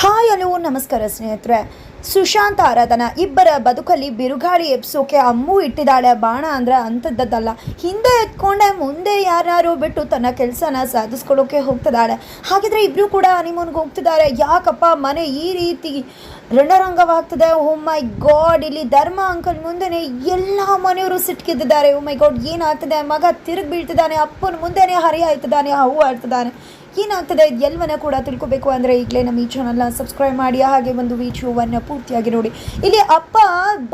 Hi, hello, ನಮಸ್ಕಾರ ಸ್ನೇಹಿತರೆ. ಸುಶಾಂತ್ ಆರಾಧನಾ ಇಬ್ಬರ ಬದುಕಲ್ಲಿ ಬಿರುಗಾಳಿ ಎಬ್ಸೋಕೆ ಅಮ್ಮು ಇಟ್ಟಿದ್ದಾಳೆ ಬಾಣ ಅಂದರೆ ಅಂಥದ್ದದ್ದಲ್ಲ ಹಿಂದೆ ಎತ್ಕೊಂಡೆ, ಮುಂದೆ ಯಾರ್ಯಾರು ಬಿಟ್ಟು ತನ್ನ ಕೆಲಸನ ಸಾಧಿಸ್ಕೊಳ್ಳೋಕೆ ಹೋಗ್ತಿದ್ದಾಳೆ. ಹಾಗಿದ್ರೆ ಇಬ್ಬರು ಕೂಡ ಹನಿಮೂನ್ಗೆ ಹೋಗ್ತಿದ್ದಾರೆ. ಯಾಕಪ್ಪ, ಮನೆ ಈ ರೀತಿ ರಣರಂಗವಾಗ್ತದೆ? ಓ ಮೈ ಗಾಡ್ ಇಲ್ಲಿ ಧರ್ಮ ಅಂಕಲ್ ಮುಂದೆನೆ ಎಲ್ಲ ಮನೆಯವರು ಸಿಟ್ಕಿದ್ದಾರೆ. ಓ ಮೈ ಗಾಡ್ ಏನಾಗ್ತದೆ? ಮಗ ತಿರುಗಿ ಬೀಳ್ತಿದ್ದಾನೆ, ಅಪ್ಪನ ಮುಂದೆನೆ ಹರಿಯಾಯ್ತಿದ್ದಾನೆ, ಹೂ ಆಡ್ತಿದ್ದಾನೆ ಏನಾಗ್ತದೆ? ಎಲ್ಲವನ್ನ ಕೂಡ ತಿಳ್ಕೊಬೇಕು ಅಂದರೆ ಈಗಲೇ ನಮ್ಮ ಈ ಚಾನಲ್ನ ಸಬ್ಸ್ಕ್ರೈಬ್ ಮಾಡಿ, ಹಾಗೆ ಒಂದು ವಿಡಿಯೋವನ್ನು ಪೂರ್ತಿಯಾಗಿ ನೋಡಿ. ಇಲ್ಲಿ ಅಪ್ಪ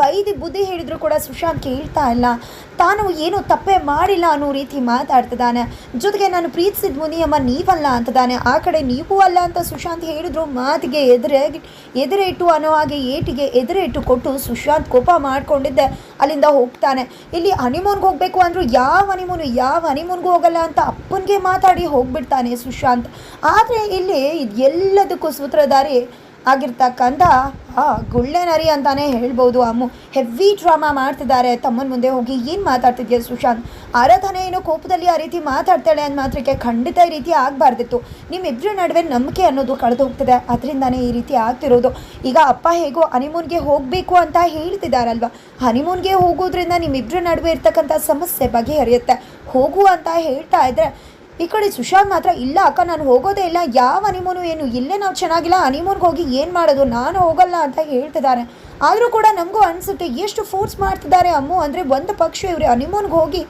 ಬೈದಿ ಬುದ್ಧಿ ಹೇಳಿದ್ರು ಕೂಡ ಸುಶಾಂತ್ ಕೇಳ್ತಾ ಇಲ್ಲ. ತಾನು ಏನು ತಪ್ಪೇ ಮಾಡಿಲ್ಲ ಅನ್ನೋ ರೀತಿ ಮಾತಾಡ್ತಿದ್ದಾನೆ. ಜೊತೆಗೆ ನಾನು ಪ್ರೀತಿಸಿದ ಮುನಿಯಮ್ಮ ನೀವಲ್ಲ ಅಂತದಾನೆ ಆ ಕಡೆ ನೀವು ಅಲ್ಲ ಅಂತ ಸುಶಾಂತ್ ಹೇಳಿದ್ರು. ಮಾತಿಗೆ ಎದುರೇ ಎದುರೇ ಇಟ್ಟು ಅನ್ನೋ ಹಾಗೆ ಏಟಿಗೆ ಎದುರೇ ಇಟ್ಟು ಕೊಟ್ಟು ಸುಶಾಂತ್ ಕೋಪ ಮಾಡ್ಕೊಂಡಿದ್ದೆ. ಅಲ್ಲಿಂದ ಹೋಗ್ತಾನೆ. ಇಲ್ಲಿ ಹನಿಮೂನ್ಗೆ ಹೋಗಬೇಕು ಅಂದ್ರು ಯಾವ ಹನಿಮೂನು, ಯಾವ ಹನಿಮೂನ್ಗೂ ಹೋಗಲ್ಲ ಅಂತ ಅಪ್ಪನಿಗೆ ಮಾತಾಡಿ ಹೋಗ್ಬಿಡ್ತಾನೆ ಸುಶಾಂತ್. ಆದರೆ ಇಲ್ಲಿ ಎಲ್ಲದಕ್ಕೂ ಸೂತ್ರಧಾರಿ ಆಗಿರ್ತಕ್ಕಂಥ ಆ ಗುಳ್ಳೆ ನರಿ ಅಂತಾನೆ ಹೇಳ್ಬೋದು, ಅಮ್ಮು. ಹೆವಿ ಡ್ರಾಮಾ ಮಾಡ್ತಿದ್ದಾರೆ. ತಮ್ಮನ ಮುಂದೆ ಹೋಗಿ ಏನು ಮಾತಾಡ್ತಿದ್ಯಾ ಸುಶಾಂತ್? ಆರಾಧನೆ ಏನು ಕೋಪದಲ್ಲಿ ಆ ರೀತಿ ಮಾತಾಡ್ತಾಳೆ ಅಂದ ಮಾತ್ರಕ್ಕೆ ಖಂಡಿತ ಈ ರೀತಿ ಆಗಬಾರ್ದಿತ್ತು. ನಿಮ್ಮಿಬ್ಬರ ನಡುವೆ ನಂಬಿಕೆ ಅನ್ನೋದು ಕಳೆದು ಹೋಗ್ತದೆ ಅದರಿಂದಾನೇ ಈ ರೀತಿ ಆಗ್ತಿರೋದು. ಈಗ ಅಪ್ಪ ಹೇಗೋ ಹನಿಮೂನ್ಗೆ ಹೋಗಬೇಕು ಅಂತ ಹೇಳ್ತಿದ್ದಾರಲ್ವ ಹನಿಮೂನ್ಗೆ ಹೋಗೋದ್ರಿಂದ ನಿಮ್ಮಿಬ್ಬರ ನಡುವೆ ಇರ್ತಕ್ಕಂಥ ಸಮಸ್ಯೆ ಬಗೆಹರಿಯುತ್ತೆ. ಹೋಗು ಅಂತ ಹೇಳ್ತಾ ಇದ್ರೆ ಈ ಕಡೆ ಸುಶಾಂತ್ ಮಾತ್ರ, ಇಲ್ಲ ಅಕ್ಕ, ನಾನು ಹೋಗೋದೇ ಇಲ್ಲ. ಯಾವ ಹನಿಮೂನು ಏನು? ಇಲ್ಲೇ ನಾವು ಚೆನ್ನಾಗಿಲ್ಲ. ಹನಿಮೂನ್ಗೆ ಹೋಗಿ ಏನು ಮಾಡೋದು? ನಾನು ಹೋಗಲ್ಲ ಅಂತ ಹೇಳ್ತಿದ್ದಾರೆ. ಆದರೂ ಕೂಡ ನಮಗೂ ಅನಿಸುತ್ತೆ, ಎಷ್ಟು ಫೋರ್ಸ್ ಮಾಡ್ತಿದ್ದಾರೆ ಅಮ್ಮು. ಅಂದರೆ ಒಂದು ಪಕ್ಷ ಇವರು ಹನಿಮೂನ್ಗೆ ಹೋಗಿ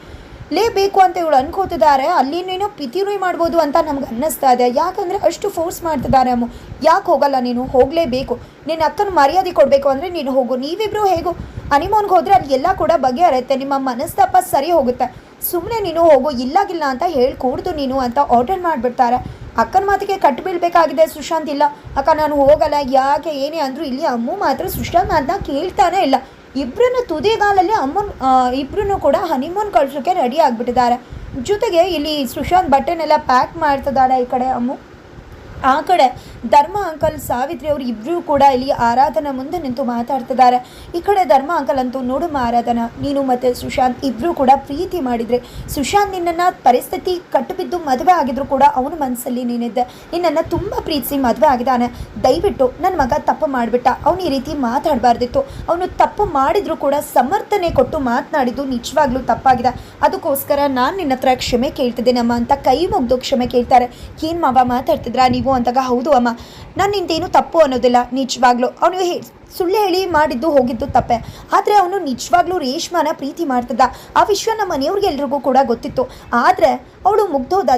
ಲೇಬೇಕು ಅಂತ ಇವಳು ಅನ್ಕೋತಿದ್ದಾರೆ. ನೀನು ಪಿತಿರುಯ್ ಮಾಡ್ಬೋದು ಅಂತ ನಮ್ಗೆ ಅನ್ನಿಸ್ತಾ ಇದೆ. ಯಾಕಂದರೆ ಅಷ್ಟು ಫೋರ್ಸ್ ಮಾಡ್ತಿದ್ದಾರೆ ಅಮ್ಮ. ಯಾಕೆ ಹೋಗಲ್ಲ ನೀನು? ಹೋಗಲೇಬೇಕು. ನಿನ್ನ ಅಕ್ಕನ ಮರ್ಯಾದೆ ಕೊಡಬೇಕು ಅಂದರೆ ನೀನು ಹೋಗು. ನೀವಿಬ್ರು ಹೇಗು? ಅನಿಮೋನ್ಗೆ ಹೋದರೆ ಅಲ್ಲಿ ಎಲ್ಲ ಕೂಡ ಬಗೆಹರುತ್ತೆ. ನಿಮ್ಮ ಮನಸ್ತಾಪ ಸರಿ ಹೋಗುತ್ತೆ. ಸುಮ್ಮನೆ ನೀನು ಹೋಗು, ಇಲ್ಲಾಗಿಲ್ಲ ಅಂತ ಹೇಳಿ ಕೂಡ್ದು ನೀನು ಅಂತ ಆರ್ಡರ್ ಮಾಡಿಬಿಡ್ತಾರೆ. ಅಕ್ಕನ ಮಾತಿಗೆ ಕಟ್ಟು ಬೀಳಬೇಕಾಗಿದೆ ಸುಶಾಂತ್ ಇಲ್ಲ. ಅಕ್ಕ, ನಾನು ಹೋಗಲ್ಲ. ಯಾಕೆ ಏನೇ ಅಂದರೂ ಇಲ್ಲಿ ಅಮ್ಮು ಮಾತ್ರ ಸುಶಾಂತ್ ಮಾತನ್ನ ಕೇಳ್ತಾನೆ ಇಲ್ಲ. ಇಬ್ಬರನ್ನು ತುದಿಗಾಲಲ್ಲಿ ಅಮ್ಮನ್ ಇಬ್ಬರೂ ಕೂಡ ಹನಿಮೂನ್ ಕಳ್ಸೋಕ್ಕೆ ರೆಡಿ ಆಗಿಬಿಟ್ಟಿದ್ದಾರೆ. ಜೊತೆಗೆ ಇಲ್ಲಿ ಸುಶಾಂತ್ ಬಟ್ಟೆನೆಲ್ಲ ಪ್ಯಾಕ್ ಮಾಡ್ತಿದ್ದಾಳೆ ಈ ಕಡೆ ಅಮ್ಮು. ಆ ಕಡೆ ಧರ್ಮ ಅಂಕಲ್ ಸಾವಿತ್ರಿ ಅವರು ಇಬ್ಬರೂ ಕೂಡ ಇಲ್ಲಿ ಆರಾಧನಾ ಮುಂದೆ ನಿಂತು ಮಾತಾಡ್ತಿದ್ದಾರೆ. ಈ ಕಡೆ ಧರ್ಮ ಅಂಕಲ್ ಅಂತೂ ನೋಡು ಆರಾಧನಾ ನೀನು ಮತ್ತು ಸುಶಾಂತ್ ಇಬ್ಬರೂ ಕೂಡ ಪ್ರೀತಿ ಮಾಡಿದ್ರೆ. ಸುಶಾಂತ್ ನಿನ್ನನ್ನು ಪರಿಸ್ಥಿತಿ ಕಟ್ಟುಬಿದ್ದು ಮದುವೆ ಆಗಿದ್ರು ಕೂಡ ಅವನ ಮನಸ್ಸಲ್ಲಿ ನೀನಿದ್ದೆ. ನಿನ್ನನ್ನು ತುಂಬ ಪ್ರೀತಿಸಿ ಮದುವೆ ಆಗಿದ್ದಾನೆ. ದಯವಿಟ್ಟು ನನ್ನ ಮಗ ತಪ್ಪು ಮಾಡಿಬಿಟ್ಟ. ಅವನು ಈ ರೀತಿ ಮಾತಾಡಬಾರ್ದಿತ್ತು. ಅವನು ತಪ್ಪು ಮಾಡಿದರೂ ಕೂಡ ಸಮರ್ಥನೆ ಕೊಟ್ಟು ಮಾತನಾಡಿದ್ದು ನಿಜವಾಗ್ಲೂ ತಪ್ಪಾಗಿದೆ. ಅದಕ್ಕೋಸ್ಕರ ನಾನು ನಿನ್ನ ಹತ್ರ ಕ್ಷಮೆ ಕೇಳ್ತಿದ್ದೇನಮ್ಮ ಅಂತ ಕೈ ಮುಗ್ದು ಕ್ಷಮೆ ಕೇಳ್ತಾರೆ. ಏನು ಮಾವ ಮಾತಾಡ್ತಿದ್ರಾ ನೀವು ಅಂತಾಗ ಹೌದು ಅಮ್ಮ. ನಾನು ನಿಂದೇನು ತಪ್ಪು ಅನ್ನೋದಿಲ್ಲ. ನಿಜವಾಗ್ಲೂ. ಅವನು ಹೇ ಸುಳ್ಳು ಹೇಳಿ ಮಾಡಿದ್ದು ಹೋಗಿದ್ದು ತಪ್ಪೆ. ಆದರೆ ಅವನು ನಿಜವಾಗ್ಲೂ ರೇಷ್ಮಾನ ಪ್ರೀತಿ ಮಾಡ್ತಿದ್ದ. ಆ ವಿಷಯ ನಮ್ಮ ಮನೆಯವ್ರಿಗೆ ಎಲ್ರಿಗೂ ಕೂಡ ಗೊತ್ತಿತ್ತು. ಆದರೆ ಅವಳು ಮುಗ್ದೋದ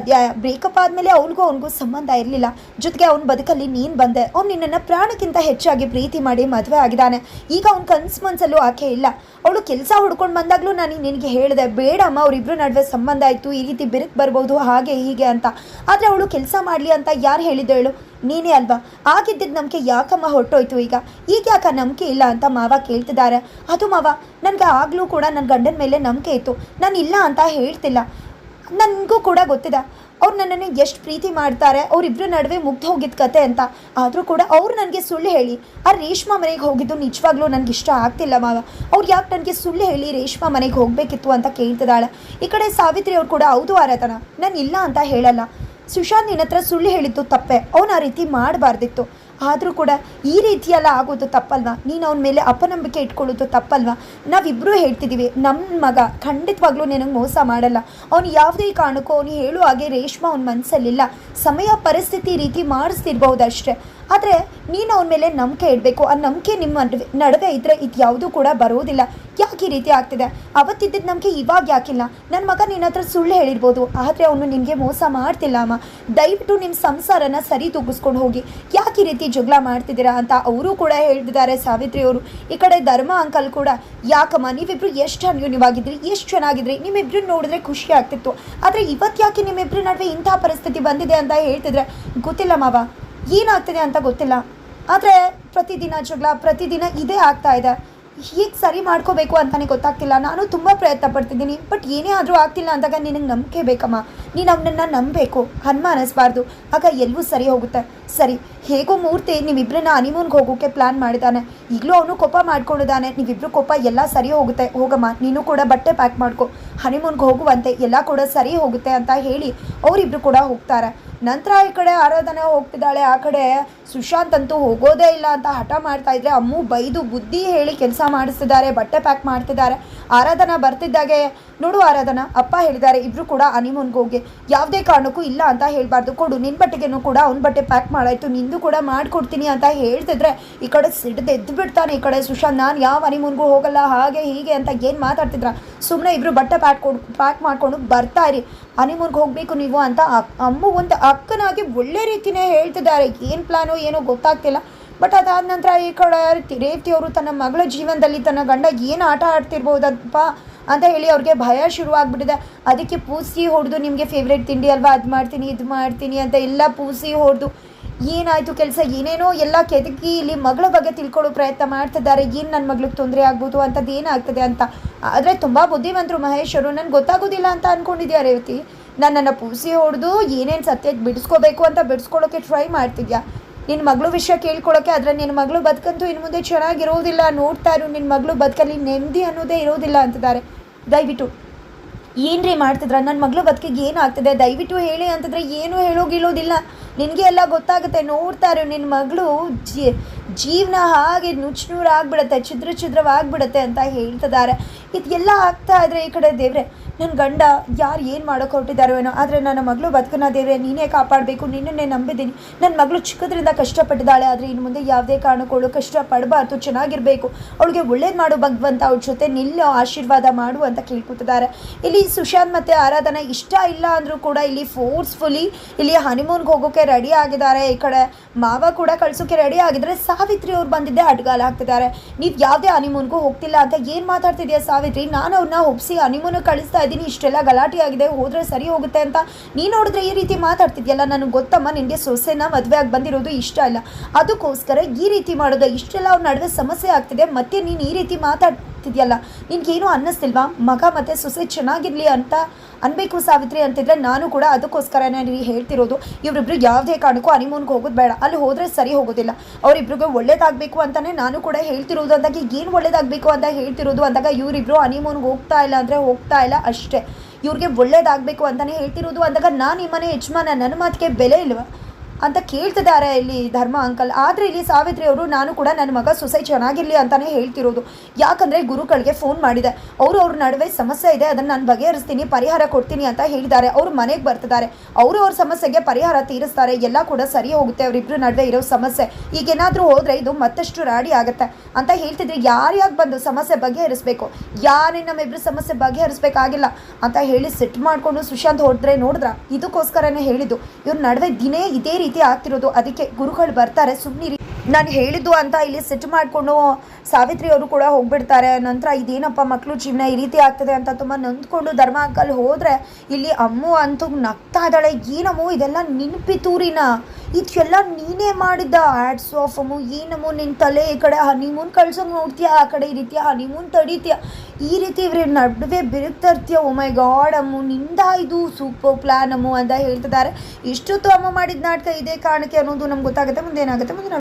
ಬ್ರೇಕಪ್ ಆದಮೇಲೆ ಅವನಿಗೂ ಅವನಿಗೂ ಸಂಬಂಧ ಇರಲಿಲ್ಲ. ಜೊತೆಗೆ ಅವನ ಬದುಕಲ್ಲಿ ನೀನು ಬಂದೆ. ಅವ್ನು ನಿನ್ನನ್ನು ಪ್ರಾಣಕ್ಕಿಂತ ಹೆಚ್ಚಾಗಿ ಪ್ರೀತಿ ಮಾಡಿ ಮದುವೆ ಆಗಿದ್ದಾನೆ. ಈಗ ಅವ್ನ ಕನ್ಸು ಮನ್ಸಲ್ಲೂ ಆಕೆ ಇಲ್ಲ. ಅವಳು ಕೆಲಸ ಹುಡ್ಕೊಂಡು ಬಂದಾಗಲೂ ನಾನು ನಿನಗೆ ಹೇಳಿದೆ ಬೇಡಮ್ಮ ಅವರಿಬ್ಬರ ನಡುವೆ ಸಂಬಂಧ ಆಯಿತು. ಈ ರೀತಿ ಬಿರುಕು ಬರ್ಬೋದು, ಹಾಗೆ ಹೀಗೆ ಅಂತ. ಆದರೆ ಅವಳು ಕೆಲಸ ಮಾಡಲಿ ಅಂತ ಯಾರು ಹೇಳಿದ್ದು ಹೇಳು? ನೀನೇ ಅಲ್ವಾ? ಆಗಿದ್ದಿದ್ದ ನಂಬಿಕೆ ಯಾಕಮ್ಮ ಹೊರಟೋಯ್ತು ಈಗ? ಈಗ ಯಾಕೆ ನಂಬಿಕೆ ಇಲ್ಲ ಅಂತ ಮಾವ ಕೇಳ್ತಿದ್ದಾರೆ. ಅದು ಮಾವ, ನನಗೆ ಆಗಲೂ ಕೂಡ ನನ್ನ ಗಂಡನ ಮೇಲೆ ನಂಬಿಕೆ ಇತ್ತು. ನಾನು ಇಲ್ಲ ಅಂತ ಹೇಳ್ತಿಲ್ಲ. ನನಗೂ ಕೂಡ ಗೊತ್ತಿದೆ. ಅವ್ರು ನನ್ನನ್ನು ಎಷ್ಟು ಪ್ರೀತಿ ಮಾಡ್ತಾರೆ ಅವರಿಬ್ಬರ ನಡುವೆ ಮುಗ್ದು ಹೋಗಿದ್ದ ಕತೆ ಅಂತ. ಆದರೂ ಕೂಡ ಅವ್ರು ನನಗೆ ಸುಳ್ಳು ಹೇಳಿ. ಆ ರೇಷ್ಮಾ ಮನೆಗೆ ಹೋಗಿದ್ದು ನಿಜವಾಗ್ಲೂ ನನಗೆ ಇಷ್ಟ ಆಗ್ತಿಲ್ಲ ಮಾವ. ಅವ್ರು ಯಾಕೆ ನನಗೆ ಸುಳ್ಳು ಹೇಳಿ ರೇಷ್ಮಾ ಮನೆಗೆ ಹೋಗಬೇಕಿತ್ತು ಅಂತ ಕೇಳ್ತಿದ್ದಾಳೆ. ಈ ಕಡೆ ಸಾವಿತ್ರಿ ಅವ್ರು ಕೂಡ ಹೌದು ಆರಾಧನ? ನಾನು ಇಲ್ಲ ಅಂತ ಹೇಳಲ್ಲ. ಸುಶಾಂತ್ ನಿನ್ನ ಹತ್ರ ಸುಳ್ಳು ಹೇಳಿದ್ದು ತಪ್ಪೆ. ಅವನು ಆ ರೀತಿ ಮಾಡಬಾರ್ದಿತ್ತು. ಆದರೂ ಕೂಡ ಈ ರೀತಿಯೆಲ್ಲ ಆಗೋದು ತಪ್ಪಲ್ವಾ? ನೀನು ಅವನ ಮೇಲೆ ಅಪನಂಬಿಕೆ ಇಟ್ಕೊಳ್ಳೋದು ತಪ್ಪಲ್ವಾ? ನಾವಿಬ್ಬರೂ ಹೇಳ್ತಿದ್ದೀವಿ ನಮ್ಮ ಮಗ ಖಂಡಿತವಾಗ್ಲೂ ನಿನಗೆ ಮೋಸ ಮಾಡಲ್ಲ. ಅವನು ಯಾವುದೇ ಕಾರಣಕ್ಕೂ ಅವನು ಹೇಳುವ ಹಾಗೆ ರೇಷ್ಮಾ ಅವನ ಮನಸ್ಸಲ್ಲಿಲ್ಲ ಸಮಯ, ಪರಿಸ್ಥಿತಿ ರೀತಿ ಮಾಡಿಸ್ತಿರ್ಬೋದು ಅಷ್ಟೇ ಆದರೆ ನೀನು ಅವನ ಮೇಲೆ ನಂಬಿಕೆ ಇಡಬೇಕು. ಆ ನಂಬಿಕೆ ನಿಮ್ಮ ನಡುವೆ ಇದ್ದರೆ ಇದು ಯಾವುದೂ ಕೂಡ ಬರೋದಿಲ್ಲ. ಯಾಕೆ ಈ ರೀತಿ ಆಗ್ತಿದೆ? ಅವತ್ತಿದ್ದ ನಮಗೆ ಇವಾಗ ಯಾಕಿಲ್ಲ? ನನ್ನ ಮಗ ನಿನ್ನ ಹತ್ರ ಸುಳ್ಳು ಹೇಳಿರ್ಬೋದು. ಆದರೆ ಅವನು ನಿಮಗೆ ಮೋಸ ಮಾಡ್ತಿಲ್ಲ ಅಮ್ಮ. ದಯವಿಟ್ಟು ನಿಮ್ಮ ಸಂಸಾರನ ಸರಿ ತೂಗಿಸ್ಕೊಂಡು ಹೋಗಿ. ಯಾಕೆ ಈ ರೀತಿ ಜಗಳ ಮಾಡ್ತಿದ್ದೀರಾ ಅಂತ ಅವರು ಕೂಡ ಹೇಳ್ತಿದ್ದಾರೆ ಸಾವಿತ್ರಿ ಅವರು. ಈ ಕಡೆ ಧರ್ಮ ಅಂಕಲ್ ಕೂಡ, ಯಾಕಮ್ಮ, ನೀವಿಬ್ರು ಎಷ್ಟು ಅನ್ಯೂನ್ಯವಾಗಿದ್ರಿ ಎಷ್ಟು ಚೆನ್ನಾಗಿದ್ರಿ? ನಿಮ್ಮಿಬ್ರು ನೋಡಿದ್ರೆ ಖುಷಿ ಆಗ್ತಿತ್ತು. ಆದರೆ ಇವತ್ತು ಯಾಕೆ ನಡುವೆ ಇಂಥ ಪರಿಸ್ಥಿತಿ ಬಂದಿದೆ ಅಂತ ಹೇಳ್ತಿದ್ರೆ, ಗೊತ್ತಿಲ್ಲ ಮಾವ. ಏನಾಗ್ತಿದೆ ಅಂತ ಗೊತ್ತಿಲ್ಲ. ಆದರೆ ಪ್ರತಿದಿನ ಜಗಳ, ಪ್ರತಿದಿನ ಇದೇ ಆಗ್ತಾ ಇದೆ. ಹೀಗೆ ಸರಿ ಮಾಡ್ಕೋಬೇಕು ಅಂತಲೇ ಗೊತ್ತಾಗ್ತಿಲ್ಲ. ನಾನು ತುಂಬ ಪ್ರಯತ್ನ ಪಡ್ತಿದ್ದೀನಿ, ಬಟ್ ಏನೇ ಆದರೂ ಆಗ್ತಿಲ್ಲ ಅಂದಾಗ ನಿನಗೆ ನಂಬಿಕೆ ಬೇಕಮ್ಮ. ನೀನು ಅವನನ್ನು ನಂಬಬೇಕು ಅನುಮಾನಿಸ್ಬಾರ್ದು ಆಗ ಎಲ್ಲವೂ ಸರಿ ಹೋಗುತ್ತೆ. ಸರಿ, ಹೇಗೋ ಮೂರ್ತಿ ನೀವಿಬ್ಬರನ್ನ ಅನಿಮೂನ್ಗೆ ಹೋಗೋಕ್ಕೆ ಪ್ಲ್ಯಾನ್ ಮಾಡಿದ್ದಾನೆ ಈಗಲೂ ಅವನು ಕೋಪ ಮಾಡ್ಕೊಂಡಿದ್ದಾನೆ ನೀವಿಬ್ಬರು ಕೋಪ ಎಲ್ಲ ಸರಿ ಹೋಗುತ್ತೆ. ಹೋಗಮ್ಮ, ನೀನು ಕೂಡ ಬಟ್ಟೆ ಪ್ಯಾಕ್ ಮಾಡ್ಕೊ. ಹನಿಮೂನ್ಗೆ ಹೋಗುವಂತೆ ಎಲ್ಲ ಕೂಡ ಸರಿ ಹೋಗುತ್ತೆ ಅಂತ ಹೇಳಿ ಅವರಿಬ್ಬರು ಕೂಡ ಹೋಗ್ತಾರೆ. ನಂತರ ಈ ಕಡೆ ಆರಾಧನೆ ಹೋಗ್ತಿದ್ದಾಳೆ, ಆ ಕಡೆ ಸುಶಾಂತ್ ಅಂತೂ ಹೋಗೋದೇ ಇಲ್ಲ ಅಂತ ಹಠ ಮಾಡ್ತಾ ಇದ್ರೆ ಅಮ್ಮು ಬೈದು ಬುದ್ಧಿ ಹೇಳಿ ಕೆಲಸ ಮಾಡಿಸ್ತಿದ್ದಾರೆ, ಬಟ್ಟೆ ಪ್ಯಾಕ್ ಮಾಡ್ತಿದ್ದಾರೆ. ಆರಾಧನಾ ಬರ್ತಿದ್ದಾಗೆ. ನೋಡು ಆರಾಧನಾ, ಅಪ್ಪ ಹೇಳಿದ್ದಾರೆ, ಇಬ್ರು ಕೂಡ ಅನಿಮೋನ್ಗೆ ಹೋಗಿ. ಯಾವುದೇ ಕಾರಣಕ್ಕೂ ಇಲ್ಲ ಅಂತ ಹೇಳಬಾರ್ದು. ಕೊಡು ನಿನ್ನ ಬಟ್ಟೆಗೇನು ಕೂಡ ಅವ್ನ ಬಟ್ಟೆ ಪ್ಯಾಕ್ ಮಾಡಾಯ್ತು, ನಿಂದು ಕೂಡ ಮಾಡಿಕೊಡ್ತೀನಿ ಅಂತ ಹೇಳ್ತಿದ್ರೆ ಈ ಕಡೆ ಸಿಡ್ದು ಎದ್ದು ಬಿಡ್ತಾನೆ ಈ ಕಡೆ ಸುಶಾಂತ್. ನಾನು ಯಾವ ಅನಿಮೋನ್ಗೂ ಹೋಗಲ್ಲ, ಹಾಗೆ ಹೀಗೆ ಅಂತ ಏನು ಮಾತಾಡ್ತಿದ್ರ? ಸುಮ್ಮನೆ ಇಬ್ರು ಬಟ್ಟೆ ಪ್ಯಾಕ್ ಕೊಡ್ ಪ್ಯಾಕ್ ಮಾಡ್ಕೊಂಡು ಬರ್ತಾ ಇರಿ. ಅನಿಮೋನ್ಗೆ ಹೋಗಬೇಕು ನೀವು ಅಂತ ಅಮ್ಮ ಒಂದು ಅಕ್ಕನಾಗಿ ಒಳ್ಳೆ ರೀತಿನೇ ಹೇಳ್ತಿದ್ದಾರೆ. ಏನು ಪ್ಲಾನು ಏನೋ ಗೊತ್ತಾಗ್ತಿಲ್ಲ. ಬಟ್ ಅದಾದ ನಂತರ ಈ ಕಡೆ ರೇವತಿ ಅವರು ತನ್ನ ಮಗಳ ಜೀವನದಲ್ಲಿ ತನ್ನ ಗಂಡ ಏನು ಆಟ ಆಡ್ತಿರ್ಬೋದಪ್ಪ ಅಂತ ಹೇಳಿ ಅವ್ರಿಗೆ ಭಯ ಶುರುವಾಗ್ಬಿಟ್ಟಿದೆ. ಅದಕ್ಕೆ ಪೂಸಿ ಹೊಡೆದು ನಿಮಗೆ ಫೇವ್ರೇಟ್ ತಿಂಡಿ ಅಲ್ವಾ? ಅದು ಮಾಡ್ತೀನಿ, ಇದು ಮಾಡ್ತೀನಿ ಅಂತ ಎಲ್ಲ ಪೂಸಿ ಹೊಡೆದು ಏನಾಯಿತು ಕೆಲಸ? ಏನೇನೋ ಎಲ್ಲ ಕೆದಕಿ ಇಲ್ಲಿ ಮಗಳ ಬಗ್ಗೆ ತಿಳ್ಕೊಳ್ಳೋ ಪ್ರಯತ್ನ ಮಾಡ್ತಿದ್ದಾರೆ. ಏನು ನನ್ನ ಮಗಳಿಗೆ ತೊಂದರೆ ಆಗ್ಬೋದು? ಅಂಥದ್ದು ಏನಾಗ್ತದೆ ಅಂತ. ಆದರೆ ತುಂಬ ಬುದ್ಧಿವಂತರು ಮಹೇಶ್ ಅವರು. ನನಗೆ ಗೊತ್ತಾಗೋದಿಲ್ಲ ಅಂತ ಅಂದ್ಕೊಂಡಿದ್ಯಾ ರೇವತಿ? ನನ್ನನ್ನು ಪೂಸಿ ಹೊಡೆದು ಏನೇನು ಸತ್ಯಕ್ಕೆ ಬಿಡಿಸ್ಕೋಬೇಕು ಅಂತ ಬಿಡಿಸ್ಕೊಳ್ಳೋಕ್ಕೆ ಟ್ರೈ ಮಾಡ್ತಿದ್ಯಾ? ನಿನ್ನ ಮಗಳು ವಿಷಯ ಕೇಳ್ಕೊಳ್ಳೋಕೆ ಆದರೆ ನಿನ್ನ ಮಗಳು ಬದುಕಂತೂ ಇನ್ನು ಮುಂದೆ ಚೆನ್ನಾಗಿರೋದಿಲ್ಲ. ನೋಡ್ತಾ ಇರು ನಿನ್ನ ಮಗಳು ಬದುಕಲ್ಲಿ ನೆಮ್ಮದಿ ಅನ್ನೋದೇ ಇರೋದಿಲ್ಲ ಅಂತಿದ್ದಾರೆ. ದಯವಿಟ್ಟು, ಏನ್ರಿ ಮಾಡ್ತಿದ್ರ? ನನ್ನ ಮಗಳು ಬದುಕಿಗೆ ಏನಾಗ್ತದೆ ದಯವಿಟ್ಟು ಹೇಳಿ ಅಂತಂದರೆ ಏನೂ ಹೇಳೋಗಿಲ್ಲೋದಿಲ್ಲ. ನಿನಗೆ ಎಲ್ಲ ಗೊತ್ತಾಗುತ್ತೆ. ನೋಡ್ತಾ ಇರು ನಿನ್ನ ಮಗಳು ಜೀ, ಜೀವನ ಹಾಗೆ ನುಚ್ಚುನೂರು ಆಗ್ಬಿಡುತ್ತೆ, ಛಿದ್ರ ಛಿದ್ರವಾಗ್ಬಿಡತ್ತೆ ಅಂತ ಹೇಳ್ತಿದ್ದಾರೆ. ಇದೆಲ್ಲ ಆಗ್ತಾ ಇದ್ರೆ ಈ ಕಡೆ ದೇವ್ರೆ ನನ್ನ ಗಂಡ ಯಾರು ಏನು ಮಾಡೋಕೆ ಹೊರಟಿದ್ದಾರೋ ಏನೋ, ಆದರೆ ನನ್ನ ಮಗಳು ಬದುಕನ್ನ ನೀನೇ ಕಾಪಾಡಬೇಕು, ನಿನ್ನನ್ನೇ ನಂಬಿದ್ದೀನಿ. ನನ್ನ ಮಗಳು ಚಿಕ್ಕದ್ರಿಂದ ಕಷ್ಟಪಟ್ಟಿದ್ದಾಳೆ, ಆದರೆ ಇನ್ನು ಮುಂದೆ ಯಾವುದೇ ಕಾರಣಕ್ಕೂ ಕಷ್ಟಪಡಬಾರ್ದು, ಚೆನ್ನಾಗಿರಬೇಕು. ಅವಳಿಗೆ ಒಳ್ಳೇದು ಮಾಡು ಭಗವಂತ ಅವ್ರ ಜೊತೆ ನಿಲ್ಲೋ, ಆಶೀರ್ವಾದ ಮಾಡು ಅಂತ ಕೇಳ್ಕೊತಿದ್ದಾರೆ. ಇಲ್ಲಿ ಸುಶಾಂತ್ ಮತ್ತು ಆರಾಧನೆ ಇಷ್ಟ ಇಲ್ಲ ಅಂದರೂ ಕೂಡ ಇಲ್ಲಿ ಫೋರ್ಸ್ಫುಲಿ ಇಲ್ಲಿ ಹನಿಮೂನ್ಗೆ ಹೋಗೋಕ್ಕೆ ರೆಡಿ ಆಗಿದ್ದಾರೆ. ಈ ಕಡೆ ಮಾವ ಕೂಡ ಕಳ್ಸೋಕೆ ರೆಡಿ ಆಗಿದ್ದಾರೆ. ಸಾವಿತ್ರಿ ಅವ್ರು ಬಂದಿದ್ದೆ ಅಡ್ಗಾಲ ಹಾಕ್ತಿದ್ದಾರೆ. ನೀವು ಯಾವುದೇ ಹನಿಮೂನ್ಗೂ ಹೋಗ್ತಿಲ್ಲ ಅಂತ ಏನು ಮಾತಾಡ್ತಿದ್ಯಾ ಸಾವಿತ್ರಿ? ನಾನು ಅವ್ರನ್ನ ಒಪ್ಸಿ ಹನಿಮೂನ್ ಕಳಿಸ್ತಾ ಇದ್ದೀನಿ ಇಷ್ಟೆಲ್ಲ ಗಲಾಟೆ ಆಗಿದೆ, ಹೋದರೆ ಸರಿ ಹೋಗುತ್ತೆ ಅಂತ ನೀನು ನೋಡಿದ್ರೆ ಈ ರೀತಿ ಮಾತಾಡ್ತಿದ್ಯಲ್ಲ? ನನಗೆ ಗೊತ್ತಮ್ಮ ನಿನಗೆ ಸೊಸೆನ ಮದುವೆ ಆಗಿ ಬಂದಿರೋದು ಇಷ್ಟ ಇಲ್ಲ. ಅದಕ್ಕೋಸ್ಕರ ಈ ರೀತಿ ಮಾಡೋದು, ಇಷ್ಟೆಲ್ಲ ಅವ್ರ ನಡುವೆ ಸಮಸ್ಯೆ ಆಗ್ತಿದೆ, ಮತ್ತೆ ನೀನು ಈ ರೀತಿ ಮಾತಾಡ್ತಿದ್ಯಲ್ಲ ನಿನ್ಗೇನು ಅನ್ನಿಸ್ತಿಲ್ವಾ? ಮಗ ಮತ್ತು ಸೊಸೆ ಚೆನ್ನಾಗಿರಲಿ ಅಂತ ಅನ್ಬೇಕು ಸಾವಿತ್ರಿ ಅಂತಿದ್ರೆ ನಾನು ಕೂಡ ಅದಕ್ಕೋಸ್ಕರನೇ ನೀವು ಹೇಳ್ತಿರೋದು. ಇವರಿಬ್ರು ಯಾವುದೇ ಕಾರಣಕ್ಕೂ ಅನಿಮೂನ್ಗೆ ಹೋಗೋದು ಬೇಡ. ಅಲ್ಲಿ ಹೋದರೆ ಸರಿ ಹೋಗೋದಿಲ್ಲ. ಅವರಿಬ್ರಿಗೆ ಒಳ್ಳೇದಾಗಬೇಕು ಅಂತಲೇ ನಾನು ಕೂಡ ಹೇಳ್ತಿರೋದು ಅಂದಾಗ ಏನು ಒಳ್ಳೇದಾಗಬೇಕು ಅಂತ ಹೇಳ್ತಿರೋದು ಅಂದಾಗ ಇವರಿಬ್ರು ಅನಿಮೂನ್ಗೆ ಹೋಗ್ತಾ ಇಲ್ಲ ಅಂದರೆ ಹೋಗ್ತಾ ಇಲ್ಲ ಅಷ್ಟೇ. ಇವ್ರಿಗೆ ಒಳ್ಳೇದಾಗಬೇಕು ಅಂತಲೇ ಹೇಳ್ತಿರೋದು ಅಂದಾಗ ನಾನು ನಿಮ್ಮನೆ ಯಜಮಾನ ನನ್ನ ಮಾತಿಗೆ ಬೆಲೆ ಇಲ್ವಾ? ಅಂತ ಕೇಳ್ತಿದ್ದಾರೆ ಇಲ್ಲಿ ಧರ್ಮ ಅಂಕಲ್. ಆದರೆ ಇಲ್ಲಿ ಸಾವಿತ್ರಿ ಅವರು, ನಾನು ಕೂಡ ನನ್ನ ಮಗ ಸೊಸೈ ಚೆನ್ನಾಗಿರಲಿ ಅಂತಲೇ ಹೇಳ್ತಿರೋದು. ಯಾಕಂದರೆ ಗುರುಗಳಿಗೆ ಫೋನ್ ಮಾಡಿದೆ. ಅವರು ಅವ್ರ ನಡುವೆ ಸಮಸ್ಯೆ ಇದೆ, ಅದನ್ನು ನಾನು ಬಗೆಹರಿಸ್ತೀನಿ, ಪರಿಹಾರ ಕೊಡ್ತೀನಿ ಅಂತ ಹೇಳಿದ್ದಾರೆ. ಅವರು ಮನೆಗೆ ಬರ್ತಿದ್ದಾರೆ. ಅವರು ಅವ್ರ ಸಮಸ್ಯೆಗೆ ಪರಿಹಾರ ತೀರಿಸ್ತಾರೆ. ಎಲ್ಲ ಕೂಡ ಸರಿ ಹೋಗುತ್ತೆ. ಅವರಿಬ್ಬರು ನಡುವೆ ಇರೋ ಸಮಸ್ಯೆ. ಈಗೇನಾದರೂ ಹೋದರೆ ಇದು ಮತ್ತಷ್ಟು ರಾಡಿ ಆಗುತ್ತೆ ಅಂತ ಹೇಳ್ತಿದ್ರೆ ಯಾರ್ಯಾಕೆ ಬಂದು ಸಮಸ್ಯೆ ಬಗೆಹರಿಸಬೇಕು? ಯಾರೇ ನಮ್ಮಿಬ್ಬರು ಸಮಸ್ಯೆ ಬಗೆಹರಿಸಬೇಕಾಗಿಲ್ಲ ಅಂತ ಹೇಳಿ ಸೆಟ್ ಮಾಡಿಕೊಂಡು ಸುಶಾಂತ್ ಹೊಡೆದ್ರೆ ನೋಡಿದ್ರ? ಇದಕ್ಕೋಸ್ಕರನೇ ಹೇಳಿದ್ದು. ಇವ್ರ ನಡುವೆ ದಿನೇ ಇದೇ ರೀತಿ ಆಗ್ತಿರೋದು ಅದಕ್ಕೆ ಗುರುಗಳು ಬರ್ತಾರೆ ಸುಮ್ಮನಿರಿ ನಾನು ಹೇಳಿದ್ದು ಅಂತ ಇಲ್ಲಿ ಸಿಟ್ಟು ಮಾಡಿಕೊಂಡು ಸಾವಿತ್ರಿ ಅವರು ಕೂಡ ಹೋಗ್ಬಿಡ್ತಾರೆ. ನಂತರ ಇದೇನಪ್ಪ ಮಕ್ಕಳು ಜೀವನ ಈ ರೀತಿ ಆಗ್ತದೆ ಅಂತ ತುಂಬ ನೊಂದ್ಕೊಂಡು ಧರ್ಮ ಅಂಕಲ್ ಹೋದರೆ ಇಲ್ಲಿ ಅಮ್ಮು ಅಂತೂ ನಗ್ತಾ ಇದ್ದಾಳೆ ಏನಮ್ಮು? ಇದೆಲ್ಲ ನಿನ್ಪಿತೂರಿನ ಇದೆಲ್ಲ ನೀನೇ ಮಾಡಿದ್ದ. ಆ್ಯಡ್ಸ್ ಆಫ್ ಅಮ್ಮು, ಏನಮ್ಮು? ನಿನ್ನ ತಲೆ ಈ ಕಡೆ ಹನಿಮೂನ್ ಕಳ್ಸೋಂಗೆ ನೋಡ್ತೀಯ? ಆ ಕಡೆ ಈ ರೀತಿಯ ಹನಿಮೂನ್ ತಡೀತೀಯ? ಈ ರೀತಿ ಇವ್ರ ನಡುವೆ ಬಿರುಕ್ತರ್ತೀಯ ಓ ಮೈ ಗಾಡ್ ಅಮ್ಮು, ನಿಂದ ಇದು ಸೂಪರ್ ಪ್ಲಾನ್ ಅಮ್ಮು ಅಂತ ಹೇಳ್ತಿದ್ದಾರೆ. ಇಷ್ಟೊತ್ತು ಅಮ್ಮ ಮಾಡಿದ ನಾಟಕ ಇದೇ ಕಾರಣಕ್ಕೆ ಅನ್ನೋದು ನಮ್ಗೆ ಗೊತ್ತಾಗುತ್ತೆ. ಮುಂದೆ ಏನಾಗುತ್ತೆ ಮುಂದೆ